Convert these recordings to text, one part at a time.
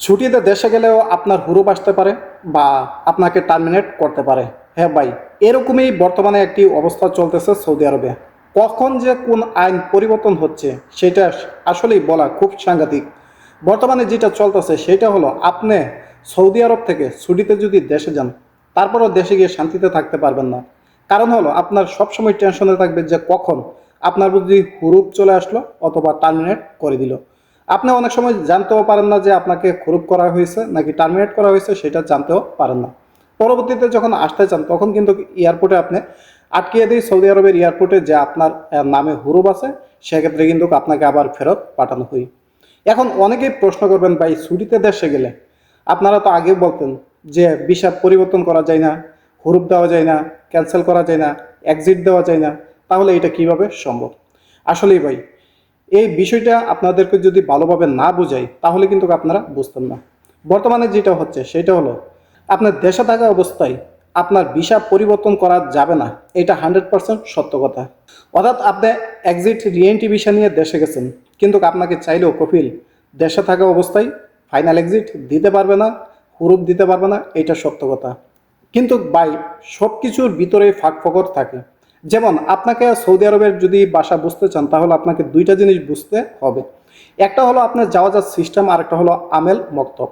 ছুটিতে দেশে গেলেও আপনার হুরুপ আসতে পারে বা আপনাকে টার্মিনেট করতে পারে। হ্যাঁ ভাই, এরকমই বর্তমানে একটি অবস্থা চলতেছে সৌদি আরবে। কখন যে কোন আইন পরিবর্তন হচ্ছে, সেটা আসলেই বলা খুব সাংঘাতিক। বর্তমানে যেটা চলতেছে, সেটা হলো আপনি সৌদি আরব থেকে ছুটিতে যদি দেশে যান, তারপরও দেশে গিয়ে শান্তিতে থাকতে পারবেন না। কারণ হলো আপনার সবসময় টেনশনে থাকবে যে কখন আপনার যদি হুরুপ চলে আসলো অথবা টার্মিনেট করে দিল। আপনি অনেক সময় জানতেও পারেন না যে আপনাকে খুরুপ করা হয়েছে নাকি টার্মিনেট করা হয়েছে, সেটা জানতেও পারেন না। পরবর্তীতে যখন আসতে চান, তখন কিন্তু এয়ারপোর্টে আপনি আটকিয়ে দিই সৌদি আরবের এয়ারপোর্টে যে আপনার নামে হুরুপ আছে, সেক্ষেত্রে কিন্তু আপনাকে আবার ফেরত পাঠানো হয়। এখন অনেকেই প্রশ্ন করবেন, ভাই, ছুটিতে দেশে গেলে আপনারা তো আগে বলতেন যে ভিসা পরিবর্তন করা যায় না, হুরুপ দেওয়া যায় না ক্যান্সেল করা যায় না এক্সিট দেওয়া যায় না, তাহলে এটা কীভাবে সম্ভব? আসলেই ভাই এই বিষয়টা আপনাদেরকে যদি ভালোভাবে না বোঝাই, তাহলে কিন্তু আপনারা বুঝতেন না। বর্তমানে যেটা হচ্ছে, সেটা হলো, আপনার দেশে থাকা অবস্থায় আপনার ভিসা পরিবর্তন করা যাবে না। এটা হান্ড্রেড পার্সেন্ট সত্য কথা। অর্থাৎ আপনি এক্সিট রিএনটি ভিসা নিয়ে দেশে গেছেন, কিন্তু আপনাকে চাইলেও কপিল দেশে থাকা অবস্থায় ফাইনাল এক্সিট দিতে পারবে না, হুরুপ দিতে পারবে না, এটা সত্য কথা। কিন্তু বাই সব কিছুর ভিতরে ফাঁক ফকর থাকে। যেমন আপনাকে সৌদি আরবের যদি বাসা বুঝতে চান, তাহলে আপনাকে দুইটা জিনিস বুঝতে হবে। একটা হলো আপনার যাওয়াজার সিস্টেম আর একটা হলো আমেল মক্তব।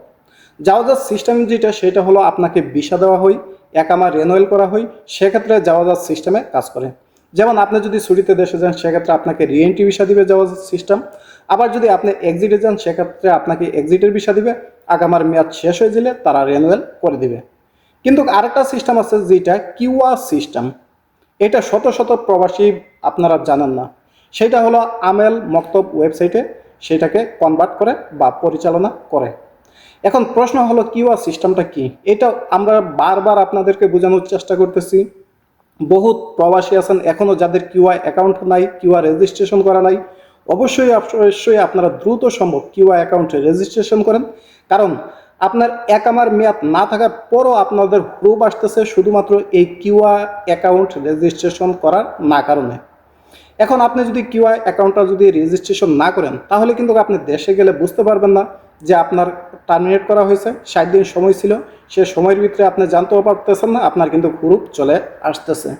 যাওয়াজার সিস্টেম যেটা, সেটা হলো আপনাকে ভিসা দেওয়া হয় একামা রেনুয়েল করা হয়, সেক্ষেত্রে যাওয়াজার সিস্টেমে কাজ করে। যেমন আপনি যদি ছুটিতে দেশে যান, সেক্ষেত্রে আপনাকে রিএনটি ভিসা দিবে যাওয়াজার সিস্টেম। আবার যদি আপনি এক্সিটে যান, সেক্ষেত্রে আপনাকে এক্সিটের ভিসা দিবে। আগামার মেয়াদ শেষ হয়ে গেলে তারা রেনুয়েল করে দিবে। কিন্তু আরেকটা সিস্টেম আছে যেটা কিউআর সিস্টেম। এটা শত শত প্রবাসী আপনারা জানেন না। সেটা হলো আমেল মক্তব ওয়েবসাইটে সেটাকে কনভার্ট করে বা পরিচালনা করে। এখন প্রশ্ন হলো কিউআর সিস্টেমটা কি? এটা আমরা বারবার আপনাদেরকে বোঝানোর চেষ্টা করতেছি। বহুত প্রবাসী আছেন এখনও যাদের কিউআই অ্যাকাউন্ট নাই, কিউআর রেজিস্ট্রেশন করা নাই। অবশ্যই অবশ্যই আপনারা দ্রুত সম্ভব কিউআই অ্যাকাউন্টে রেজিস্ট্রেশন করেন। কারণ আপনার একামার মেয়াদ না থাকার পরও আপনাদের হুরুপ আসতেছে শুধুমাত্র এই কিউআই অ্যাকাউন্ট রেজিস্ট্রেশন করার না কারণে। এখন আপনি যদি কিউআই অ্যাকাউন্টটা যদি রেজিস্ট্রেশন না করেন, তাহলে কিন্তু আপনি দেশে গেলে বুঝতে পারবেন না যে আপনার টার্মিনেট করা হয়েছে, ষাট দিন সময় ছিল, সে সময়ের ভিতরে আপনি জানতেও পারতেছেন না, আপনার কিন্তু হুরুপ চলে আসতেছে।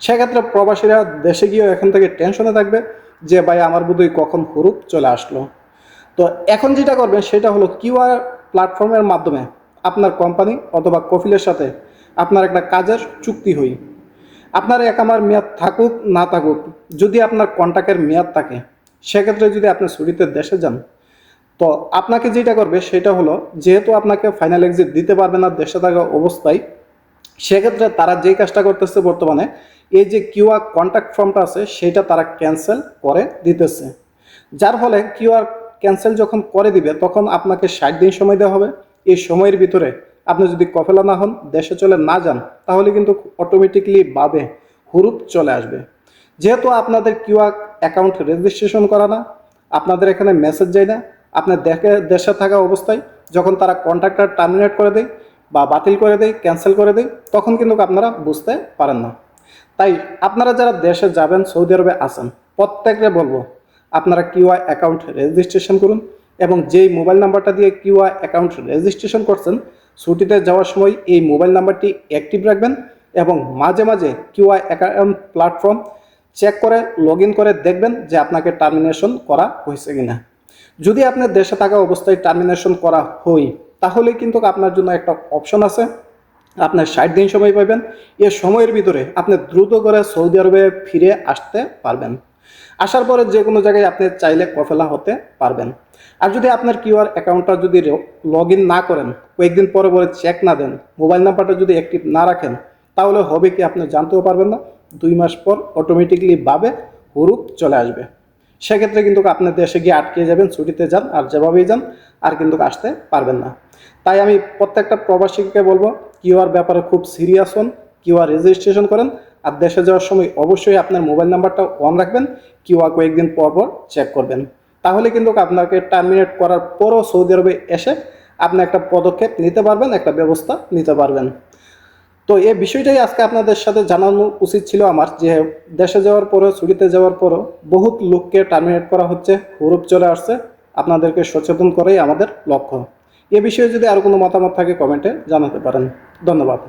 সেক্ষেত্রে প্রবাসীরা দেশে গিয়েও এখান থেকে টেনশনে থাকবে যে, ভাই, আমার বোধহয় কখন হুরুপ চলে আসলো? তো এখন যেটা করবেন, সেটা হলো কিউআর প্ল্যাটফর্মের মাধ্যমে আপনার কোম্পানি অথবা কফিলের সাথে আপনার একটা কাজের চুক্তি হই। আপনার একামার মেয়াদ থাকুক, না থাকুক, যদি আপনার কন্ট্যাক্টের মেয়াদ থাকে, সেক্ষেত্রে যদি আপনি ছুটিতে দেশে যান, তো আপনাকে যেটা করবে সেটা হলো, যেহেতু আপনাকে ফাইনাল এক্সিট দিতে পারবে না দেশে থাকা অবস্থায়, সেক্ষেত্রে তারা যেই কাজটা করতেছে বর্তমানে, এই যে কিউআর কন্ট্যাক্ট ফর্মটা আছে, সেটা তারা ক্যান্সেল করে দিতেছে। যার ফলে কিউআর ক্যান্সেল যখন করে দিবে, তখন আপনাকে ষাট দিন সময় দেওয়া হবে। এই সময়ের ভিতরে আপনি যদি কফেলা না হন, দেশে চলে না যান, তাহলে কিন্তু অটোমেটিকলি বাবে হুরুপ চলে আসবে। যেহেতু আপনাদের কিউআর অ্যাকাউন্ট রেজিস্ট্রেশন করা না, আপনাদের এখানে মেসেজ যায় না, আপনার দেখে, দেশে থাকা অবস্থায় যখন তারা কন্ট্রাক্টর টার্মিনেট করে দেয় বা বাতিল করে দেয় ক্যান্সেল করে দেয়, তখন কিন্তু আপনারা বুঝতে পারেন না। তাই আপনারা যারা দেশে যাবেন, সৌদি আরবে আছেন প্রত্যেককে বলব আপনারা কিউআই অ্যাকাউন্ট রেজিস্ট্রেশন করুন এবং যেই মোবাইল নাম্বারটা দিয়ে কিউআই অ্যাকাউন্ট রেজিস্ট্রেশন করছেন, ছুটিতে যাওয়ার সময় এই মোবাইল নাম্বারটি অ্যাক্টিভ রাখবেন এবং মাঝে মাঝে কিউআই অ্যাকাউন্ট প্ল্যাটফর্ম চেক করে লগ করে দেখবেন যে আপনাকে টার্মিনেশন করা হয়েছে কিনা। যদি আপনার দেশে থাকা অবস্থায় টার্মিনেশন করা হয়, তাহলে কিন্তু আপনার জন্য একটা অপশন আছে। আপনার ষাট দিন সময় পাবেন। এ সময়ের ভিতরে আপনি দ্রুত করে সৌদি আরবে ফিরে আসতে পারবেন। আসার পরে যে কোনো জায়গায় আপনি চাইলে কফেলা হতে পারবেন। আর যদি আপনার কিউআর অ্যাকাউন্টটা যদি লগ ইন না করেন, কয়েকদিন পরে পরে চেক না দেন, মোবাইল নাম্বারটা যদি অ্যাক্টিভ না রাখেন, তাহলে হবে কি আপনি জানতেও পারবেন না, দুই মাস পর অটোমেটিকলি ভাবে হুরুপ চলে আসবে। সেক্ষেত্রে কিন্তু আপনি দেশে গিয়ে আটকে যাবেন, ছুটিতে যান, আর যেভাবেই যান, আর কিন্তু আসতে পারবেন না। তাই আমি প্রত্যেকটা প্রবাসীকে বলব কিউআর ব্যাপারে খুব সিরিয়াস হন কিউআর রেজিস্ট্রেশন করেন আর দেশে যাওয়ার সময় অবশ্যই আপনার মোবাইল নাম্বারটা অন রাখবেন কিউআর কয়েকদিন পর পর চেক করবেন। তাহলে কিন্তু আপনাকে টার্মিনেট করার পরও সৌদি আরবে এসে আপনি একটা পদক্ষেপ নিতে পারবেন, একটা ব্যবস্থা নিতে পারবেন। তো এই বিষয়টাই আজকে আপনাদের সাথে জানানো উচিত ছিল আমার, যে দেশে যাওয়ার পরও, ছুটিতে যাওয়ার পরও বহুত লোককে টার্মিনেট করা হচ্ছে, হুরুপ চলে আসছে। আপনাদেরকে সচেতন করাই আমাদের লক্ষ্য। এ বিষয়ে যদি আরও কোনো মতামত থাকে কমেন্টে জানাতে পারেন। ধন্যবাদ।